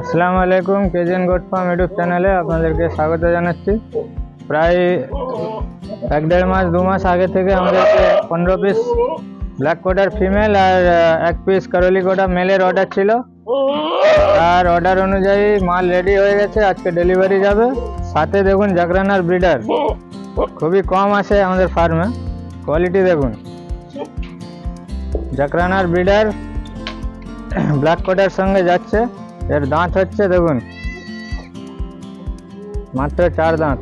আসসালামু আলাইকুম, কেজেন goat farm YouTube চ্যানেলে আপনাদেরকে স্বাগত জানাচ্ছি। প্রায় এক দেড় মাস, দু মাস আগে থেকে আমাদেরকে পনেরো পিস ব্ল্যাক কোটার ফিমেল আর এক পিস কারলি কোটা মেলের অর্ডার ছিল। আর অর্ডার অনুযায়ী মাল রেডি হয়ে গেছে, আজকে ডেলিভারি যাবে। সাথে দেখুন জাগরানার ব্রিডার খুবই কম আছে আমাদের ফার্মে কোয়ালিটি দেখুন। জাকরানার ব্রিডার ব্ল্যাক কোটার সঙ্গে যাচ্ছে। এর দাঁত হচ্ছে দেখুন। মাত্র চার দাঁত।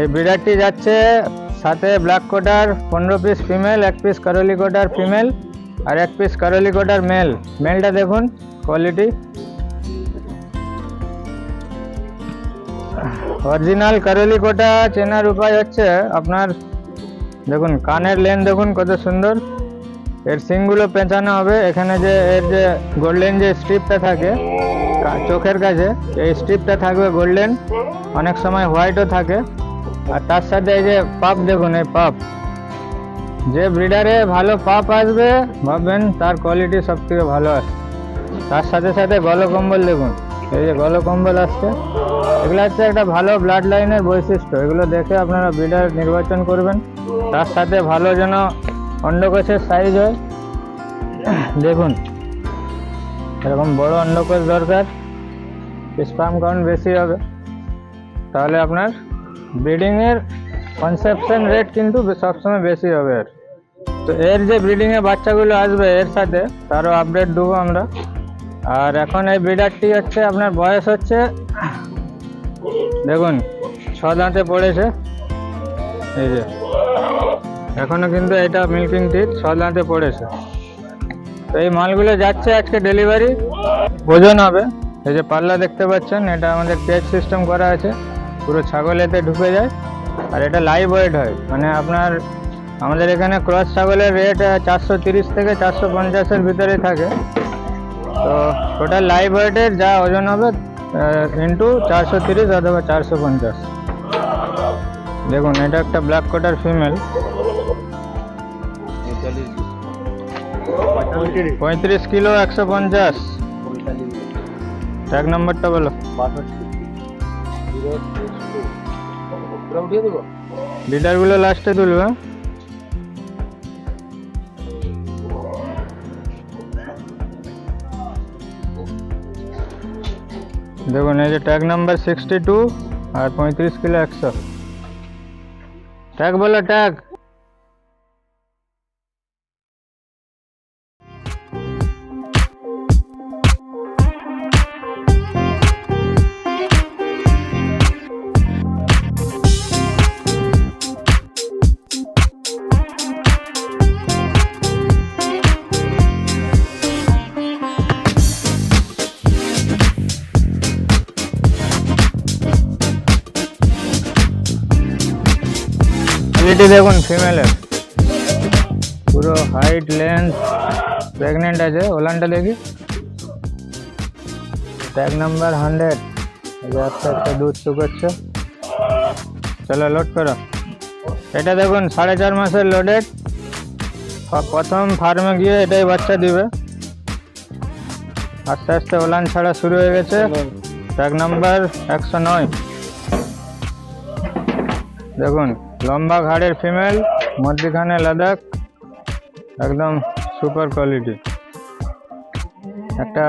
এই ব্রিডারটি যাচ্ছে সাথে ব্ল্যাক কোটার পনেরো পিস ফিমেল এক পিস কারলি কোটার ফিমেল আর এক পিস কারলি কোটার মেল মেলটা দেখুন কোয়ালিটি অরিজিনাল কারলি কোটা চেনার উপায় হচ্ছে আপনার, দেখুন, কানের লেন দেখুন কত সুন্দর। এর সিংগুলো পেঁচানো হবে। এখানে যে এর যে গোল্ডেন যে স্ট্রিপটা থাকে চোখের কাছে, এই স্ট্রিপটা থাকবে গোল্ডেন। অনেক সময় হোয়াইটও থাকে। আর তার সাথে এই যে পাপ দেখুন, এই পাপ। যে ব্রিডারে ভালো পাপ আসবে, ভাববেন তার কোয়ালিটি সব থেকে ভালো আসবে তার সাথে সাথে গলকম্বল দেখুন। এই যে গলকম্বল আসছে। এগুলো হচ্ছে একটা ভালো ব্লাড লাইনের বৈশিষ্ট্য। এগুলো দেখে আপনারা ব্রিডার নির্বাচন করবেন। তার সাথে ভালো যেন অন্ডকোষের সাইজ হয়। দেখুন, এরকম বড় অন্ডকোষ দরকার স্পাম কাউন্ট বেশি হবে। তাহলে আপনার ব্রিডিংয়ের কনসেপশন রেট কিন্তু সবসময় বেশি হবে আর। তো এর যে ব্রিডিংয়ে বাচ্চাগুলো আসবে, এর সাথে তারও আপডেট দেবো আমরা। আর এখন এই ব্রিডারটি হচ্ছে, আপনার বয়স হচ্ছে, দেখুন, ছ দাঁতে পড়েছে। এই যে এখনও কিন্তু এটা মিল্কিং টিট ছ দাঁতে পড়েছে। তো এই মালগুলো যাচ্ছে আজকে ডেলিভারি ওজন হবে। এই যে পাল্লা দেখতে পাচ্ছেন, এটা আমাদের কেজ সিস্টেম করা আছে। পুরো ছাগল এতে ঢুকে যায়। আর এটা লাইভ ওয়েট হয়। মানে আপনার, আমাদের এখানে ক্রস ছাগলের রেট চারশো তিরিশ থেকে চারশো পঞ্চাশের ভিতরে থাকে। তো টোটাল লাইভ ওয়েটের যা ওজন হবে ইন্টু চারশো তিরিশ অথবা চারশো পঞ্চাশ। দেখুন, এটা একটা ব্ল্যাক কোটার ফিমেল পঁয়ত্রিশ। কিলো একশো পঞ্চাশ। এক নম্বরটা বলো। লিটারগুলো লাস্টে তুলবে। দেখুন, এই যে ট্যাগ নাম্বার সিক্সটি টু আর পঁয়ত্রিশ কিলো একশো। ট্যাগ বলো ট্যাগ কোয়ালিটি দেখুন ফিমেলের পুরো হাইট লেন্থ প্রেগনেন্ট আছে। ওলানটা দেখি। ট্যাগ নাম্বার হান্ড্রেড আস্তে আস্তে দুধ শুকোচ্ছে। চলো লোড করো। এটা দেখুন, সাড়ে চার মাসের লোডেড প্রথম ফার্মে গিয়ে এটাই বাচ্চা দিবে। আস্তে আস্তে ওলান ছাড়া শুরু হয়ে গেছে। ট্যাগ নাম্বার একশো নয়। দেখুন। লম্বা ঘাড়ের ফিমেল মধ্যখানে লাদাখ একদম সুপার কোয়ালিটি। একটা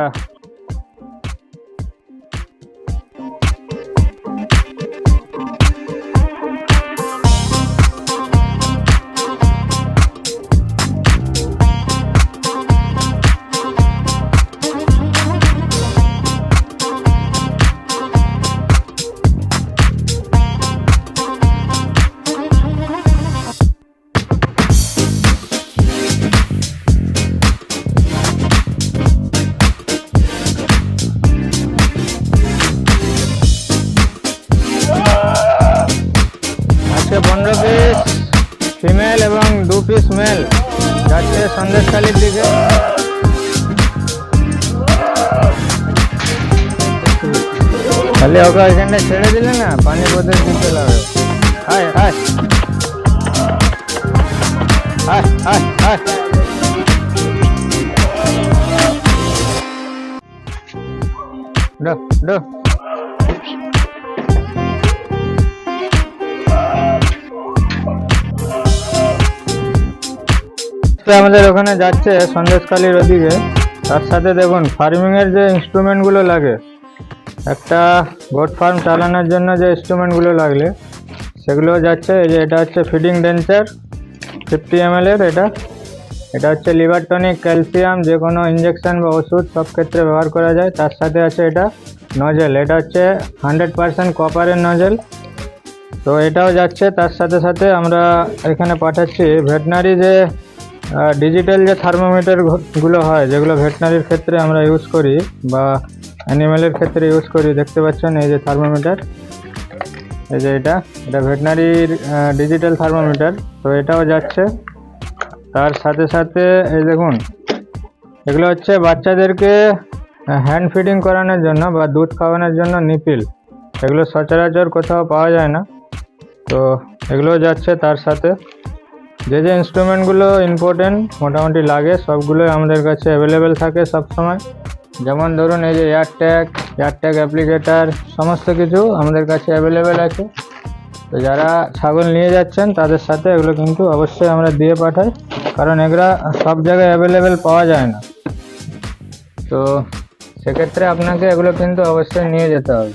স্মেল। যাচ্ছে সন্দেশখালির দিকে। খালি ওকে এখানে ছেড়ে দিলে না, পানি বোধের দিতে লাগবে। হায় হায়। হায় হায় হায়। ডো ডো তো আমাদের ওখানে যাচ্ছে সন্দেশকালীর ওদিকে। তার সাথে দেখুন ফার্মিংয়ের যে ইনস্ট্রুমেন্টগুলো লাগে, একটা গোট ফার্ম চালানোর জন্য যে ইনস্ট্রুমেন্টগুলো লাগলে সেগুলো যাচ্ছে। এই যে এটা হচ্ছে ফিডিং ডেন্সার ফিফটি এম এর এটা। এটা হচ্ছে লিভার টনিক ক্যালসিয়াম যে কোনো ইঞ্জেকশন বা ওষুধ সব ক্ষেত্রে ব্যবহার করা যায়। তার সাথে আছে এটা নজেল এটা হচ্ছে হান্ড্রেড পার্সেন্ট কপারের নজেল তো এটাও যাচ্ছে। তার সাথে সাথে আমরা এখানে পাঠাচ্ছি ভেটনারি যে ডিজিটাল যে থার্মোমিটারগুলো হয়, যেগুলো ভেটনারির ক্ষেত্রে আমরা ইউজ করি বা অ্যানিমেলের ক্ষেত্রে ইউজ করি, দেখতে পাচ্ছেন এই যে থার্মোমিটার এই যে এটা এটা ভেটনারির ডিজিটাল থার্মোমিটার তো এটাও যাচ্ছে। তার সাথে সাথে এই দেখুন, এগুলো হচ্ছে বাচ্চাদেরকে হ্যান্ড ফিডিং করানোর জন্য বা দুধ খাওয়ানোর জন্য নিপিল এগুলো সচরাচর কোথাও পাওয়া যায় না। তো এগুলো যাচ্ছে তার সাথে। যে যে ইনস্ট্রুমেন্টগুলো ইম্পর্টেন্ট মোটামুটি লাগে, সবগুলোই আমাদের কাছে অ্যাভেলেবেল থাকে সব সময় যেমন ধরুন এই যে এয়ারট্যাগ এয়ারট্যাগ অ্যাপ্লিকেটার সমস্ত কিছু আমাদের কাছে অ্যাভেলেবেল আছে। তো যারা ছাগল নিয়ে যাচ্ছেন, তাদের সাথে এগুলো কিন্তু অবশ্যই আমরা দিয়ে পাঠাই, কারণ এগুলা সব জায়গায় অ্যাভেলেবেল পাওয়া যায় না। তো সেক্ষেত্রে আপনাকে এগুলো কিন্তু অবশ্যই নিয়ে যেতে হবে।